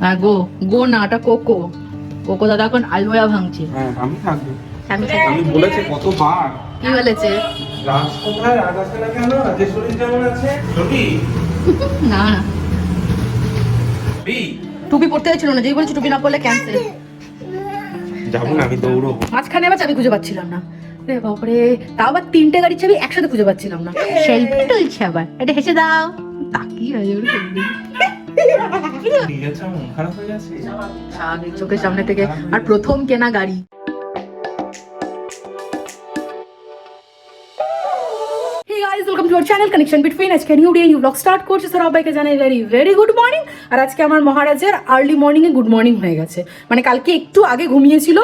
হ্যাঁ গো গো না ওটা কোকো। কোকো দাদা এখন আলুয়া ভাঙছে। হ্যাঁ আমি থাকব। আমি আমি বলেছি কতবার। কি বলেছে? রাজ কোথায়? রাজ না কেন রাজের শরীর কেমন আছে। ছবি না টুপি পড়তে হয়েছিল না যেই বলেছি টুপি না পড়লে ক্যান্সেল যাব না আমি দৌড়বো। মাঝখানে আবার চাবি খুঁজে পাচ্ছিলাম না। রে বাপরে তাও আবার তিনটে গাড়ির চাবি একসাথে খুঁজে পাচ্ছিলাম না। সেলফি তুলছে আবার। এটা হেসে দাও। তাকিয়ে চোখের সামনে থেকে আর প্রথম কেনা গাড়ি। Our channel আজকে day start very good morning আজকে আমার আর্লি গুড মর্নিং হয়ে গেছে। মানে কালকে একটু আগে ঘুমিয়েছিল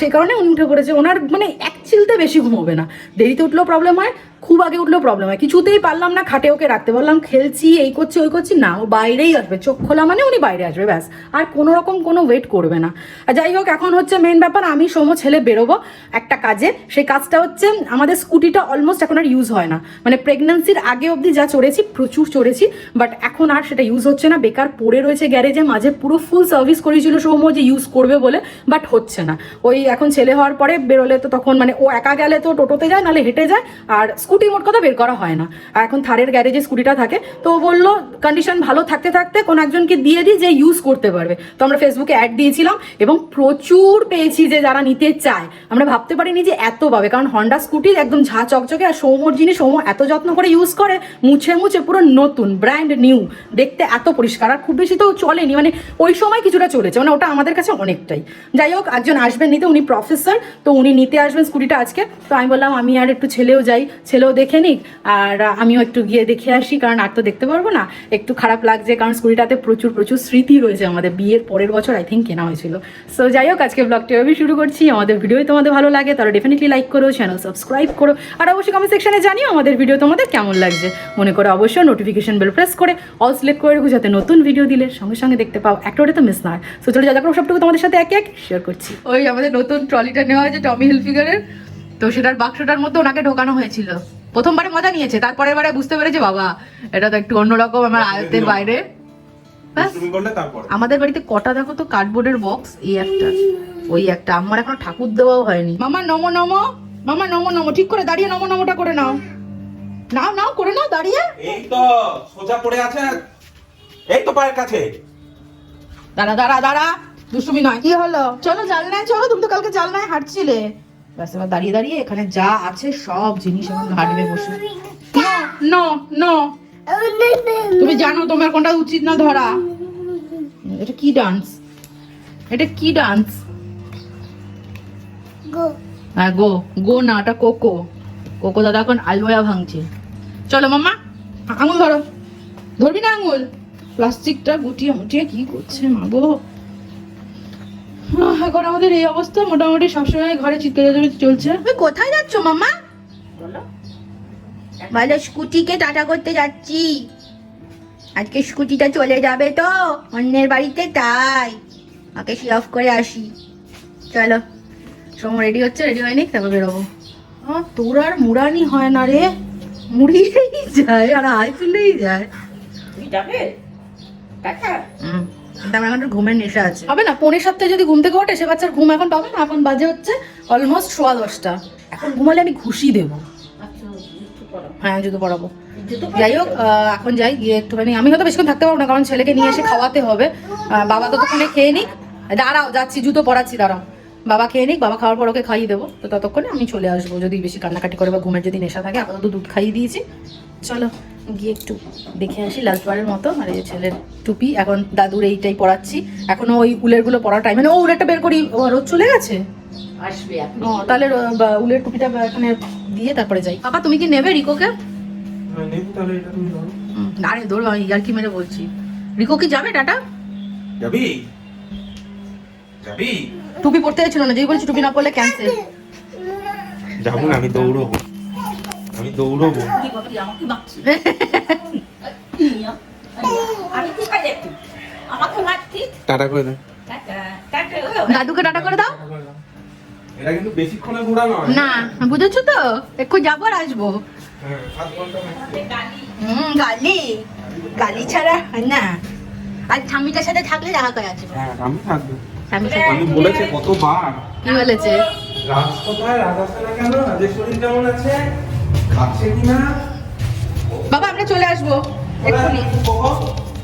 সেই কারণে উনি উঠে পড়েছে। ওনার মানে এক চিলতে বেশি ঘুমোবে না। দেরিতে উঠলেও প্রবলেম হয় খুব আগে উঠলেও প্রবলেম হয়। কিছুতেই পারলাম না খাটে ওকে রাখতে। বললাম, খেলছি, এই করছি, ওই করছি। না, ও বাইরেই আসবে। চোখ খোলা মানে উনি বাইরে আসবে, ব্যাস। আর কোনো রকম কোনো ওয়েট করবে না। আর যাই হোক, এখন হচ্ছে মেন ব্যাপার, আমি সোম ছেলে বেরোবো একটা কাজে। সেই কাজটা হচ্ছে, আমাদের স্কুটিটা অলমোস্ট এখন আর ইউজ হয় না। মানে প্রেগন্যান্সির আগে অবধি যা চড়েছি, প্রচুর চড়েছি বাট এখন আর সেটা ইউজ হচ্ছে না। বেকার পড়ে রয়েছে গ্যারেজে, মাঝে পুরো ফুল সার্ভিস করেছিল সৌম্য যে ইউজ করবে বলে বাট হচ্ছে না। ওই এখন ছেলে হওয়ার পরে বেরোলে তো তখন মানে ও একা গেলে তো টোটোতে যায়, নাহলে হেঁটে যায়। আর স্কুটি মোট কথা বের করা হয় না। আর এখন থারের গ্যারেজে স্কুটিটা থাকে, তো ও বলল কন্ডিশন ভালো থাকতে থাকতে কোনো একজনকে দিয়ে দিই যে ইউজ করতে পারবে। তো আমরা ফেসবুকে অ্যাড দিয়েছিলাম এবং প্রচুর পেয়েছি যে যারা নিতে চায়। আমরা ভাবতে পারিনি যে এত পাবে কারণ হন্ডা স্কুটি একদম ঝা চকচকে আর সৌমর জিনিস সৌম এত যত্ন করে ইউজ করে, মুছে মুছে পুরো নতুন ব্র্যান্ড নিউ দেখতে এত পরিষ্কার। আর খুব বেশি তো চলেনি মানে ওই সময় কিছুটা চলেছে মানে ওটা আমাদের কাছে অনেকটাই। যাই হোক, একজন আসবেন নিতে, উনি প্রফেসর তো উনি নিতে আসবেন স্কুটিটা আজকে। তো আমি বললাম, আমি আর একটু ছেলেও যাই ছেলেও দেখে নিক, আর আমিও একটু গিয়ে দেখে আসি, কারণ আর তো দেখতে পারব না। একটু খারাপ লাগছে, কারণ স্কুলটাতে প্রচুর প্রচুর স্মৃতি রয়েছে আমাদের বিয়ের পরের বছর আই থিঙ্ক কেনা হয়েছিল। সো যাই হোক, আজকে ব্লগটি আমি শুরু করছি। আমাদের ভিডিও তোমাদের ভালো লাগে, তাহলে ডেফিনেটলি লাইক করো চ্যানেল সাবস্ক্রাইব করো, আর অবশ্যই কমেন্ট সেকশনে জানিও আমাদের ভিডিও তোমাদের কেমন লাগছে। মনে করে অবশ্যই নোটিফিকেশন বেল প্রেস করে অল সিলেক্ট করে রাখো, যাতে নতুন ভিডিও দিলে সঙ্গে সঙ্গে দেখতে পাও। একটা তো মিস না। সো চলো যা যা করো সবটুকু তোমাদের সাথে একে এক শেয়ার করছি। ওই আমাদের নতুন ট্রলিটা নেওয়া হয়েছে টমি হিলফিগারের তো সেটার বাক্সটার মধ্যে ওনাকে ঢোকানো হয়েছিল। প্রথমবারে মজা নিয়েছে তারপরের বারে বুঝতে পেরেছে বাবা এটা তো একটু অন্যরকম আমার আয়তের বাইরে। তারপর। আমাদের বাড়িতে কটা দেখো তো কার্ডবোর্ডের বক্স এই একটা ওই একটা। আমার এখন ঠাকুর দেওয়াও হয়নি। মামা নমো নমো। মামা নমো নমো। ঠিক করে দাঁড়িয়ে নমো নমোটা করে নাও। নাও নাও করে নাও দাঁড়িয়ে। এই তো সোজা পড়ে আছে। এই তো পায়ের কাছে। দাঁড়া দাঁড়া দাঁড়া। দুষ্টুমি নয়। কি হলো? চলো জালনায় চলো। তুমি তো কালকে জাল জালনায় হাঁটছিলে। ব্যাস এবার দাঁড়িয়ে দাঁড়িয়ে এখানে যা আছে সব জিনিস এখন ঘাটবে বসে। নো নো তুমি জানো তোমার কোনটা উচিত না ধরা? এটা কি ডান্স এটা কি ডান্স হ্যাঁ গো গো না ওটা কোকো কোকো দাদা এখন আলুয়া ভাঙছে। চলো মাম্মা আঙুল ধরো। ধরবি না আঙুল? প্লাস্টিকটা গুটিয়ে মুটিয়ে কি করছে মা গো? আহ, এখন আমাদের এই অবস্থা মোটামুটি সবসময় ঘরে চিৎকার চলছে। কোথায় যাচ্ছ মামা বলো। স্কুটিকে টাটা করতে যাচ্ছি। আজকে স্কুটিটা চলে যাবে তো অন্যের বাড়িতে তাই। ওকে সি অফ করে আসি। চলো। সোম রেডি হচ্ছে রেডি হয়নি তারপর বেরোবো। তোর আর মুড়ানি হয় না রে। মুড়িয়েই যায় আর আয় তুলেই যায়। হুম, আমার এখন ঘুমের নেশা আছে। হবে না পৌনে সাতটায় যদি ঘুম থেকে ওঠে সে বাচ্চার ঘুম এখন পাবে না এখন বাজে হচ্ছে অলমোস্ট সোয়া দশটা। এখন ঘুমালে আমি ঘুষি দেবো। হ্যাঁ জুতো পরাবো। যাই হোক এখন যাই গিয়ে একটুখানি আমি হয়তো বেশিক্ষণ থাকতে পারব না কারণ ছেলেকে নিয়ে এসে খাওয়াতে হবে। বাবা বাবা ততক্ষণে খেয়ে নিক। দাঁড়াও যাচ্ছি জুতো পরাচ্ছি দাঁড়াও। বাবা খেয়ে নিক বাবা খাওয়ার পর ওকে খাইয়ে দেবো। তো ততক্ষণে আমি চলে আসব যদি বেশি কান্নাকাটি করে বা ঘুমের যদি নেশা থাকে আপাতত দুধ খাইয়ে দিয়েছি। চলো। গিয়ে একটু দেখে আসি লাস্টবারের মতো। আর এই ছেলের টুপি এখন দাদুর এইটাই পড়াচ্ছি এখনও ওই উলেরগুলো পড়ার টাইম মানে ও উলেরটা বের করি ও রোদ চলে গেছে? আসবে ও তাহলে উলের টুপিটা এখানে দিয়ে তারপরে যাই। বাবা তুমি কি নেবে রিকোকে? হ্যাঁ, আরে দৌড় আমি ইয়ার্কি মেরে বলছি। রিকো কি যাবে টাটা? যাবি? যাবি? টুপি পড়তে ছিল না যেই বলছি টুপি না পড়লে ক্যান্সেল যাব না আমি দৌড়বো। আমি দৌড়বো। টাটা করে দাও দাদুকে টাটা করে দাও। এটা কিন্তু বেশিক্ষণে ঘোরা নয়। না বুঝেছ তো? একটু যাব আর আসব। হ্যাঁ হুম গালি। গালি ছাড়া হয় না। আর সাথে থাকলে দেখা করে আছে হ্যাঁ আমি থাকব। আমি বলেছি কতবার। কি বলেছে? রাজ কোথায় রাজ কেন? রাজের শরীর কেমন আছে? খাচ্ছে বাবা আমরা চলে আসব। এক্ষুনি।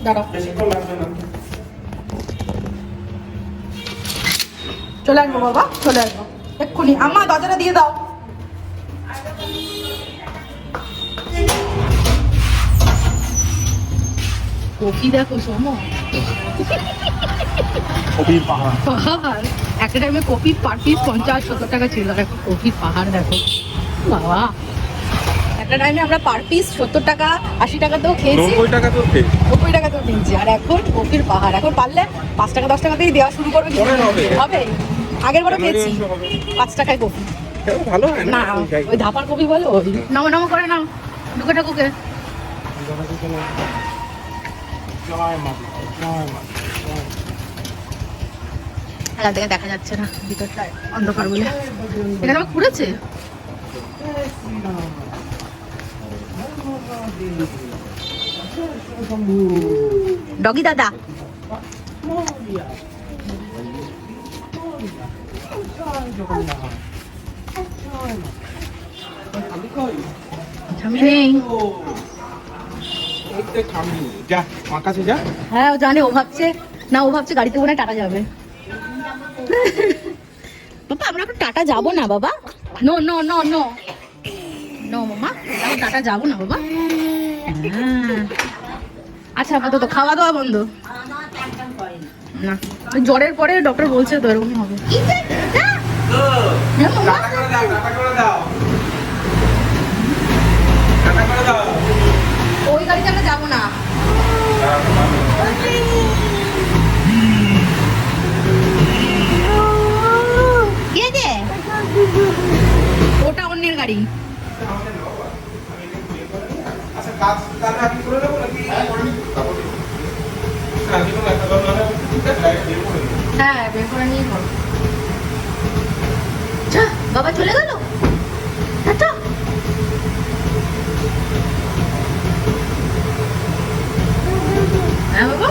দাঁড়াও। চলে আসব বাবা চলে আসব। এক্ষুনি। দরজাটা দিয়ে দাও। কফি দেখো সোমো কবির পাহাড়। পাহাড়। একটা টাইমে কফি পার পিস পঞ্চাশ সত্তর টাকা ছিল। এখন পাহাড় দেখো। বাবা। একটা টাইমে আমরা পার পিস সত্তর টাকা আশি টাকাতেও খেয়েছি। নব্বই টাকা তো নব্বই টাকাতেও কিনছি আর এখন কফির পাহাড়। এখন পারলে পাঁচ টাকা দশ টাকাতেই দেওয়া শুরু করবে হবে। আগের বারও খেয়েছি। পাঁচ টাকায় কফি। ভালো না? ওই ধাপার কপি বলো নামো নামো করে নাও। ঢুকে ঠাকুকে। এখান থেকে দেখা যাচ্ছে না ভিতরটা অন্ধকার বলে। এখানে আবার ঘুরেছে ডগি দাদা। স্বামী। নেই। এই তো ঠাম্মি। যা কাছে যা। হ্যাঁ ও জানে ও ভাবছে। না ও ভাবছে গাড়িতে করে টাটা যাবে। বাবা আমরা এখন টাটা যাব না বাবা? নো নো নো নো হ্যাঁ। আচ্ছা খাওয়া দাওয়া বন্ধ। না জ্বরের পরে ডক্টর বলছে তো এরকম হবে। হ্যাঁ, গাড়িতে আমরা যাব না। ওটা অন্যের গাড়ি। কাজ তাহলে আপনি করে দেবো নাকি আচ্ছা, দেবো। হ্যাঁ বের করে নিয়ে করো বাবা চলে গেল। টাটা হ্যাঁ বাবা?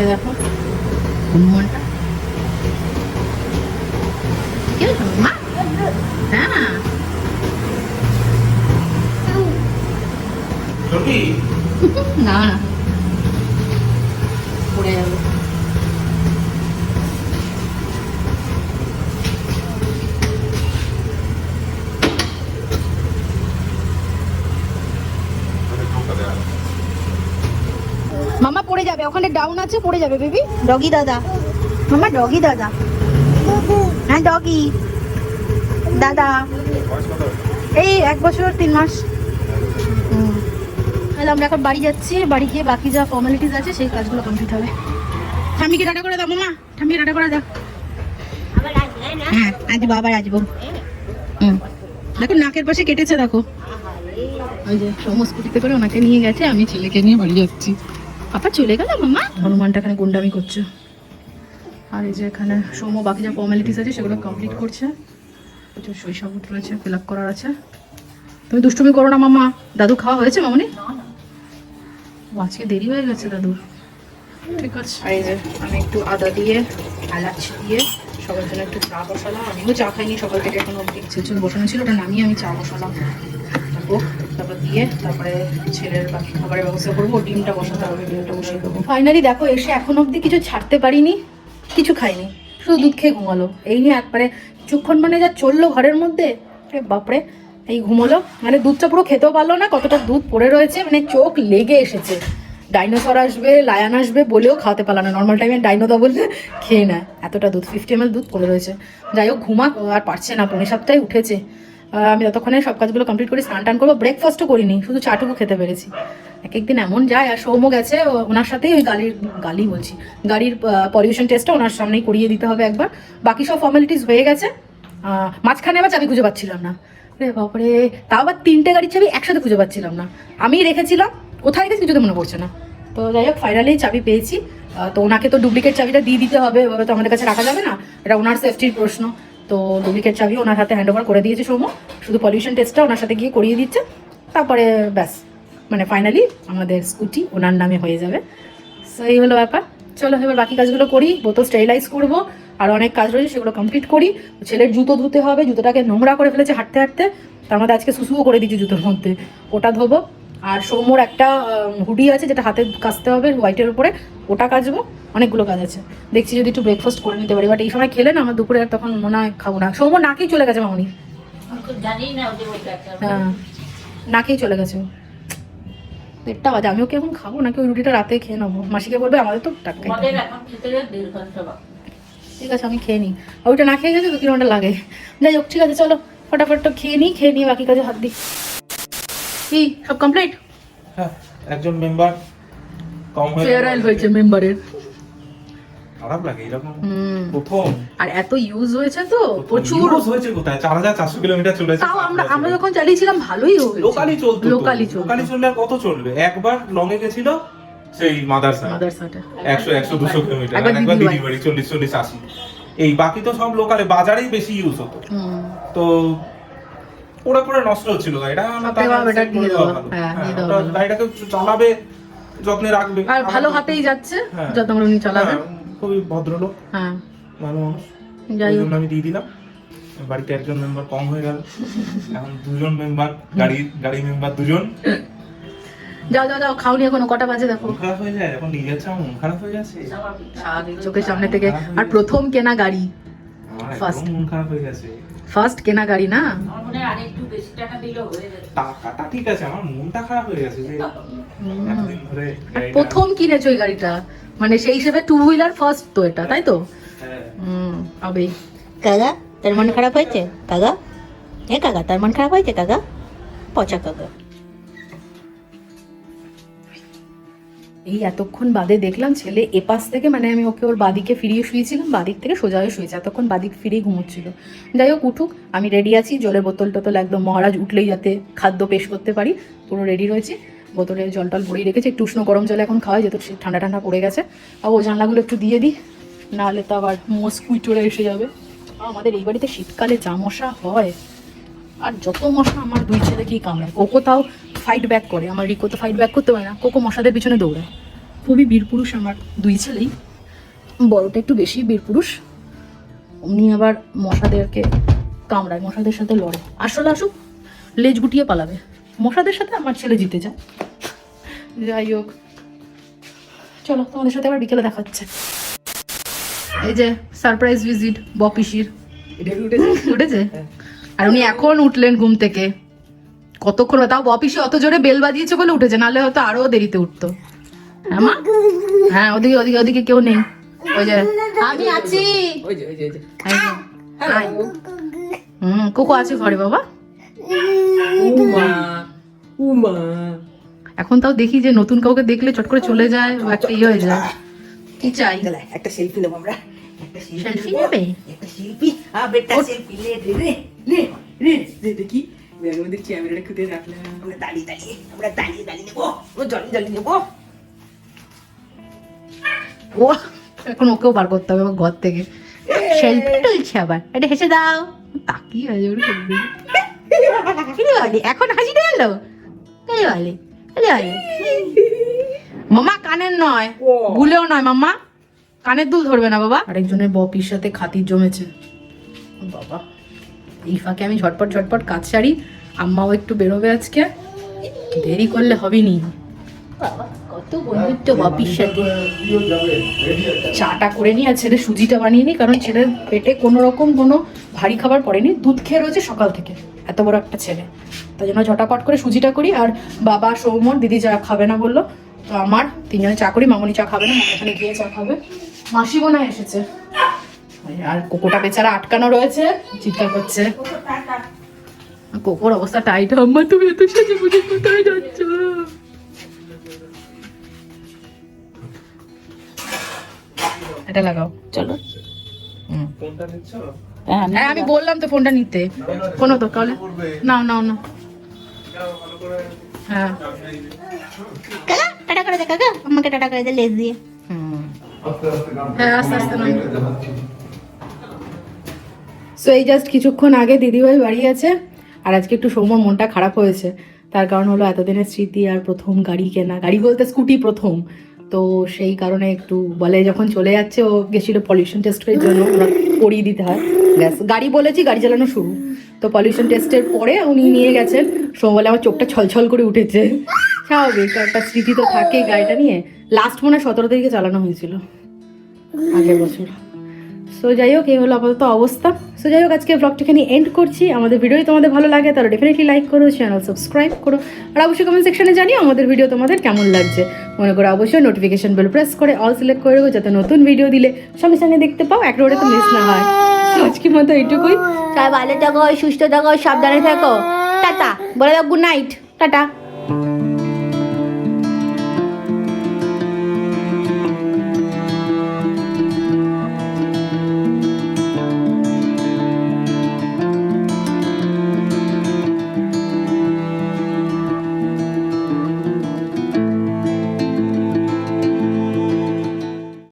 দিচ্ছে দেখো হনুমানটা কি হলো মা হ্যাঁ রবি, না না পড়ে যাবে মামা পড়ে যাবে। ওখানে ডাউন আছে পড়ে যাবে বেবি ডগি দাদা। মামা ডগি দাদা। হ্যাঁ ডগি দাদা। এই এক বছর তিন মাস। তাহলে আমরা এখন বাড়ি যাচ্ছি বাড়ি গিয়ে বাকি যা ফর্মালিটিস আছে সেই কাজগুলো কমপ্লিট হবে। ঠাম্মিকে টাটা করে দাও মামা। ঠাম্মিকে টাটা করে দাও। হ্যাঁ আজ বাবার আসব। হুম। দেখো নাকের পাশে কেটেছে দেখো। ওই যে সৌম্য করে ওনাকে নিয়ে গেছে আমি ছেলেকে নিয়ে বাড়ি যাচ্ছি। পাপা চলে গেল মামা। হনুমানটা এখানে গুন্ডামি করছে। আর এই যে এখানে সৌম্য বাকি যা ফর্মালিটিস আছে সেগুলো কমপ্লিট করছে। প্রচুর শৈশবত রয়েছে ফিল আপ করার আছে। তুমি দুষ্টুমি করো না মামা। দাদু খাওয়া হয়েছে মামনি? ও, আজকে দেরি হয়ে গেছে দাদুর ঠিক আছে। আর এই যে আমি একটু আদা দিয়ে এলাচ দিয়ে সবার জন্য একটু চা বসালাম। আমিও চা খাইনি সকাল থেকে এখন অব্দি ছিল বসানো ছিল ওটা নামিয়ে আমি চা বসালাম। তারপর দিয়ে তারপরে ছেলের বাকি খাবারের ব্যবস্থা করব, ডিমটা বসাতে হবে, ডিমটা বসিয়ে দেবো। ফাইনালি দেখো, এসে এখন অবধি কিছু ছাড়তে পারিনি, কিছু খাইনি, শুধু দুধ খেয়ে ঘুমালো। এই নিয়ে একবারে কিছুক্ষণ মানে যা চলল ঘরের মধ্যে বাপরে, এই ঘুমোলো। মানে দুধটা পুরো খেতেও পারল না, কতটা দুধ পড়ে রয়েছে মানে চোখ লেগে এসেছে। ডাইনোসর আসবে, লায়ান আসবে বলেও খাওয়াতে পারলাম না। নর্মাল টাইমে ডাইনো দা বললে খেয়ে নেয়। এতটা দুধ ফিফটি এম দুধ পড়ে রয়েছে। যাই হোক, ঘুমাক, ও আর পারছে না, পৌনে সাতটায় উঠেছে। আমি ততক্ষণে সব কাজগুলো কমপ্লিট করে স্নান টান করব। ব্রেকফাস্টও করিনি, শুধু চাটুকু খেতে পেরেছি। এক একদিন এমন যায়, আর সৌম্য গেছে ওনার সাথেই ওই গাড়ির গালি বলছি। গাড়ির পলিউশন টেস্টটা ওনার সামনেই করিয়ে দিতে হবে একবার। বাকি সব ফর্মালিটিস হয়ে গেছে। মাঝখানে আবার চাবি খুঁজে পাচ্ছিলাম না। রে বাপরে, তাও আবার তিনটে গাড়ির চাবি একসাথে খুঁজে পাচ্ছিলাম না। আমি রেখেছিলাম, কোথায় রেখেছি কিছু তো মনে পড়ছে না। তো যাই হোক ফাইনালি চাবি পেয়েছি। তো ওনাকে তো ডুপ্লিকেট চাবিটা দিয়ে দিতে হবে, এভাবে তো আমাদের কাছে রাখা যাবে না। এটা ওনার সেফটির প্রশ্ন। তো ডুপ্লিকেট চাবি ওনার হাতে হ্যান্ড ওভার করে দিয়েছে সৌম্য। শুধু পলিউশন টেস্টটা ওনার সাথে গিয়ে করিয়ে দিচ্ছে। তারপরে ব্যাস মানে ফাইনালি আমাদের স্কুটি ওনার নামে হয়ে যাবে। সো এই হলো ব্যাপার। চলো, এবার বাকি কাজগুলো করি। বোতল স্টেরিলাইজ করব। আর অনেক কাজ রয়েছে, সেগুলো কমপ্লিট করি। ছেলের জুতো ধুতে হবে। জুতোটাকে নোংরা করে ফেলেছে হাঁটতে হাঁটতে। তার মধ্যে আজকে সুসুও করে দিয়েছি জুতোর মধ্যে। ওটা ধোবো। আর সৌম্যর একটা হুডি আছে যেটা হাতে কাচতে হবে হোয়াইটের উপরে। ওটা কাচবো অনেকগুলো কাজ আছে। দেখছি যদি একটু ব্রেকফাস্ট করে নিতে পারি। বাট এই সময় খেলে না আমার দুপুরে আর তখন মনে হয় খাব না। সৌম্য নাকেই চলে গেছে মামনি। হ্যাঁ। নাকেই চলে গেছে। দেড়টা বাজে আমিও কি এখন খাব? নাকি ওই রুটিটা রাতে খেয়ে নেব? মাসিকে বলবে আমাদের তো বাকি ঠিক আছে আমি খেয়ে নিই। ওইটা না খেয়ে গেছে দু কিলোমিটার লাগে। যাই হোক ঠিক আছে চলো। ফটাফট তো খেয়ে নিই খেয়ে নিই বাকি কাজে হাত দিই। কি সব কমপ্লিট হ্যাঁ একজন মেম্বার কম হয়ে ফেয়ার হয়েছে মেম্বারের খারাপ লাগে এরকম প্রথম। আর এত ইউজ হয়েছে তো প্রচুর। Use হয়েছে কোথায়? চার হাজার চারশো কিলোমিটার চলেছে তাও আমরা আমরা যখন চালিয়েছিলাম ভালোই হয়েছে। লোকালি চলতো লোকালি চলতো। লোকালি চললে আর কত চলবে? একবার লঙে গেছিল সেই মাদারসা। মাদারসাটা একশো একশো দুশো কিলোমিটার। একবার বাড়ি চল্লিশ চল্লিশ আশি। এই বাকি তো সব লোকালে বাজারেই বেশি ইউজ হতো। তো পড়ে পড়ে নষ্ট হচ্ছিল গাড়িটা better set দিয়ে করে ভালো। হ্যাঁ, দিয়ে হ্যাঁ, ভালো। গাড়িটাকে চালাবে যত্নে রাখবে। আর ভালো হাতেই যাচ্ছে হ্যাঁ। যত আমরা উনি চালাবেন। হ্যাঁ, খুবই ভদ্রলোক হ্যাঁ। ভালো মানুষ। যাই হোক। আমি দিয়ে দিলাম। বাড়িতে একজন মেম্বার কম হয়ে গেল। এখন দুজন মেম্বার গাড়ি গাড়ি মেম্বার দুজন। যাও যাও যাও খাওনি এখনও কটা বাজে দেখো। খারাপ হয়ে যায় এখন আমার মন খারাপ হয়ে যাচ্ছে সারাদিন চোখের সামনে থেকে। আর প্রথম কেনা গাড়ি। মন খারাপ হয়ে গেছে। ফার্স্ট কেনা গাড়ি না? মনে আর একটু বেশি টাকা দিলেও হয়ে যেত। টাকাটা ঠিক আছে আমার মনটা খারাপ হয়ে গেছে যে এতদিন ধরে প্রথম কিনেছো ওই গাড়িটা? মানে সেই হিসেবে টু হুইলার ফার্স্ট তো এটা তাই তো? হ্যাঁ। হুম হবেই কাকা তার মন খারাপ হয়েছে? কাকা? এ কাকা তোর মন খারাপ হয়েছে কাকা? পচা কাকা। এই এতক্ষণ বাদে দেখলাম ছেলে এপাশ থেকে মানে আমি ওকে ওর বাদিকে ফিরিয়ে শুয়েছিলাম, বাদিক থেকে সোজা হয়ে শুয়েছে। এতক্ষণ বাদিক ফিরেই ঘুমোচ্ছিল। যাই হোক, উঠুক, আমি রেডি আছি। জলের বোতল টোতল একদম, মহারাজ উঠলেই যাতে খাদ্য পেশ করতে পারি, পুরো রেডি রয়েছে। বোতলে জল টল ভরিয়ে রেখেছি, একটু উষ্ণ গরম জল এখন খাওয়া যেহেতু ঠান্ডা ঠান্ডা পড়ে গেছে। আর ও জানলাগুলো একটু দিয়ে দিই, নাহলে তো আবার মস্কুইটোরে এসে যাবে। আমাদের এই বাড়িতে শীতকালে চামশা হয়। আর যত মশা আমার দুই ছেলেকেই কামড়ায়? কোকো তাও ফাইট ব্যাক করে। আমার রিকো তো ফাইট ব্যাক করতে পারে না। কোকো মশাদের পিছনে দৌড়ায়। খুবই বীরপুরুষ আমার দুই ছেলেই। বড়টা একটু বেশি বীরপুরুষ উনি আবার মশাদেরকে কামড়ায় মশাদের সাথে লড়ে। আসলে আসুক লেজ গুটিয়ে পালাবে। মশাদের সাথে আমার ছেলে জিতে যায়। যাই হোক। চলো তোমাদের সাথে আবার বিকেলে দেখাচ্ছে এই যে সারপ্রাইজ ভিজিট বপিসির। উঠেছে? উঠেছে? আর উনি এখন উঠলেন ঘুম থেকে। কতক্ষণ তাও অফিসে অত জোরে বেল বাজিয়েছে বলে উঠেছে নাহলে হয়তো আরও দেরিতে উঠতো। হ্যাঁ হ্যাঁ ওদিকে ওদিকে ওদিকে কেউ নেই। ওই যে আমি আছি। হুম কোকো আছে ঘরে বাবা? এখন তাও দেখি যে নতুন কাউকে দেখলে চট করে চলে যায় ও একটা ইয়ে হয়ে যায়। কি চাই? একটা সেলফি নেব আমরা। সেলফি নেবে। একটা সেলফি আ বেটা সেলফি লে রে রে লে রে রে দেখি ব্যাগের মধ্যে ক্যামেরাটা খুঁজে রাখলাম আমরা দাঁড়িয়ে দাঁড়িয়ে আমরা দাঁড়িয়ে দাঁড়িয়ে নেব ও জলে জলে নেব ও এখন ওকেও বার করতে হবে ঘর থেকে সেলফি তুলছে আবার এটা হেসে দাও তাকিয়ে আছে ওর করবে কি রে বলে এখন হাসি বলে বলে মামা কানের নয় ভুলেও নয় মাম্মা কানের দুল ধরবে না বাবা আরেকজনের বপির সাথে খাতির জমেছে বাবা। এই ফাঁকে আমি ঝটপট ঝটপট কাজ সারি। আম্মাও একটু বেরোবে আজকে। দেরি করলে হবে নি কত বন্ধুত্ব বাপির সাথে। চাটা করে নি আর ছেলে সুজিটা বানিয়ে নি কারণ ছেলের পেটে কোনো রকম কোনো ভারী খাবার পড়েনি। দুধ খেয়ে রয়েছে সকাল থেকে। এত বড় একটা ছেলে। তাই জন্য ঝটাপট করে সুজিটা করি। আর বাবা সৌমর দিদি যা খাবে না বলল, তো আমার, তিনজনে চা করি, মামনি চা খাবে না এখানে গিয়ে চা খাবে। মাসি বোনা এসেছে। আর কোকোটা বেচারা আটকানো রয়েছে চিৎকার করছে। কোকোর অবস্থা টাইট আম্মা তুমি এত সাজে বুঝে কোথায় যাচ্ছ? এটা লাগাও চলো। হুম। হ্যাঁ হ্যাঁ আমি বললাম তো ফোনটা নিতে। কোনো তো কলে নাও নাও নাও। হ্যাঁ। টাটা করে দে কাকা। আমাকে টাটা করে দে লেজ দিয়ে। হ্যাঁ আস্তে আস্তে সো এই জাস্ট কিছুক্ষণ আগে দিদিভাই বাড়ি আছে, আর আজকে একটু সৌম্যর মনটা খারাপ হয়েছে। তার কারণ হলো এতদিনের স্মৃতি আর প্রথম গাড়ি কেনা, গাড়ি বলতে স্কুটি প্রথম। তো সেই কারণে একটু বলে যখন চলে যাচ্ছে, ও গেছিল পলিউশন টেস্টের জন্য করিয়ে দিতে হয়। ব্যাস, গাড়ি বলেছি, গাড়ি চালানো শুরু। তো পলিউশন টেস্টের পরে উনি নিয়ে গেছেন। সৌম্য বলে, আমার চোখটা ছলছল করে উঠেছে। স্বাভাবিক, একটা স্মৃতি তো থাকে গাড়িটা নিয়ে। লাস্ট মনে হয় সতেরো তারিখে চালানো হয়েছিল, আগের বছর। সো যাই হোক এই হলো আপাতত অবস্থা। সো যাই হোক আজকে ব্লগটা এখানে এন্ড করছি। আমাদের ভিডিও তোমাদের ভালো লাগে তাহলে ডেফিনেটলি লাইক করো চ্যানেল সাবস্ক্রাইব করো। আর অবশ্যই কমেন্ট সেকশনে জানিও আমাদের ভিডিও তোমাদের কেমন লাগছে। মনে করো অবশ্যই নোটিফিকেশন বেল প্রেস করে অল সিলেক্ট করে রাখো যাতে নতুন ভিডিও দিলে সঙ্গে সঙ্গে দেখতে পাও এক রোডে তো মিস না হয়। So, আজকের মতো এইটুকুই। সবাই ভালো থাকো সুস্থ থাকো সাবধানে থাকো। টাটা বলে দাও গুড নাইট টাটা।